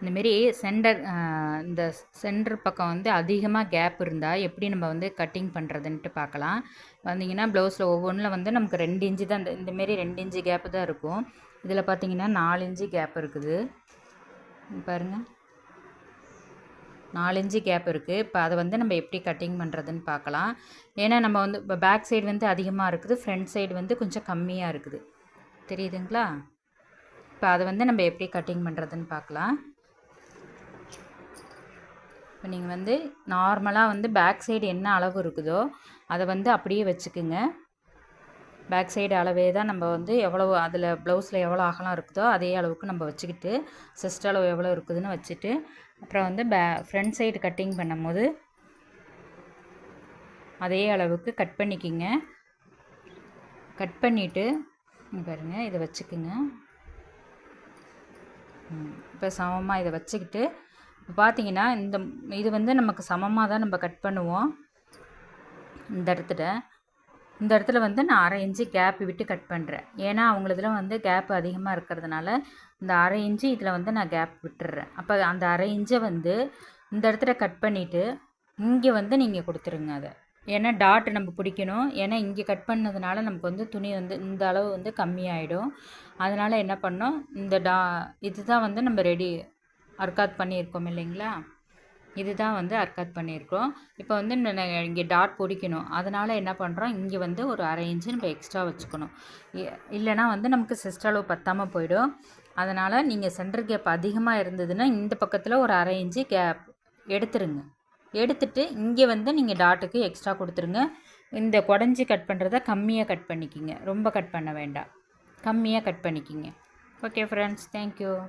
இந்தமாரி சென்டர் இந்த சென்டர் பக்கம் வந்து அதிகமாக கேப் இருந்தால் எப்படி நம்ம வந்து கட்டிங் பண்ணுறதுன்ட்டு பார்க்கலாம் வந்தீங்கன்னா ப்ளவுஸில் ஒவ்வொன்றில் வந்து நமக்கு ரெண்டு இன்ச்சு தான் இந்த இந்தமாரி ரெண்டு இன்ச்சு கேப்பு தான் இருக்கும். இதில் பார்த்தீங்கன்னா நாலு இன்ச்சு கேப் இருக்குது. பாருங்கள் பாருங்க. நாலு இன்ச்சு கேப் இருக்குது இப்போ அதை வந்து நம்ம எப்படி கட்டிங் பண்ணுறதுன்னு பார்க்கலாம் ஏன்னா நம்ம வந்து இப்போ பேக் சைடு வந்து அதிகமாக இருக்குது ஃப்ரண்ட் சைடு வந்து கொஞ்சம் கம்மியாக இருக்குது. தெரியுதுங்களா? இப்போ அதை வந்து நம்ம எப்படி கட்டிங் பண்ணுறதுன்னு பார்க்கலாம் இப்போ நீங்கள் வந்து நார்மலாக வந்து பேக் சைடு என்ன அளவு இருக்குதோ அதை வந்து அப்படியே வச்சுக்குங்க. பேக் சைடு அளவே தான் நம்ம வந்து எவ்வளோ அதில் ப்ளவுஸில் எவ்வளோ அகலம் இருக்குதோ அதே அளவுக்கு நம்ம வச்சுக்கிட்டு செஸ்ட் அளவு எவ்வளோ இருக்குதுன்னு வச்சுட்டு அப்புறம் வந்து பே ஃப்ரண்ட் சைடு கட்டிங் பண்ணும்போது அதே அளவுக்கு கட் பண்ணிக்கிங்க. கட் பண்ணிவிட்டு பாருங்கள் இதை வச்சுக்குங்க. இப்போ சமமாக இதை வச்சுக்கிட்டு பார்த்தீங்கன்னா இந்த இது வந்து நமக்கு சமமாக தான் நம்ம கட் பண்ணுவோம். இந்த இடத்துல. இந்த இடத்துல வந்து நான் அரை இன்ச்சு கேப் விட்டு கட் பண்ணுறேன் ஏன்னா அவங்களதுல வந்து கேப் அதிகமாக இருக்கிறதுனால இந்த அரை இன்ச்சு இதில் வந்து நான் கேப் விட்டுறேன். அப்போ அந்த அரை இன்ச்சை வந்து இந்த இடத்துல கட் பண்ணிவிட்டு இங்கே வந்து நீங்கள் கொடுத்துருங்க அதை. ஏன்னா டாட் நம்ம பிடிக்கணும். ஏன்னா இங்கே கட் பண்ணதுனால நமக்கு வந்து துணி வந்து இந்த அளவு வந்து கம்மியாயிடும். அதனால் என்ன பண்ணோம்? இந்த டா இதுதான் வந்து நம்ம ரெடி அர்காத் பண்ணியிருக்கோம் இல்லைங்களா? இதுதான் வந்து அர்க்காத் பண்ணியிருக்கோம் இப்போ வந்து இங்கே டாட் பிடிக்கணும் அதனால் என்ன பண்ணுறோம் இங்கே வந்து ஒரு அரை இன்ச்சு நம்ம எக்ஸ்ட்ரா வச்சுக்கணும். இ- இல்லைன்னா வந்து நமக்கு சிஸ்டளவு பத்தாமல் போயிடும். அதனால் நீங்கள் சென்டர் கேப் அதிகமாக இருந்ததுன்னா இந்த பக்கத்தில் ஒரு அரை இன்ச்சு கேப் எடுத்துருங்க. எடுத்துட்டு இங்கே வந்து நீங்கள் டாட்டுக்கு எக்ஸ்ட்ரா கொடுத்துருங்க. இந்த குடஞ்சி கட் பண்ணுறத கம்மியாக கட் பண்ணிக்கிங்க. ரொம்ப கட் பண்ண வேண்டாம். கம்மியாக கட் பண்ணிக்கிங்க. Okay friends thank you.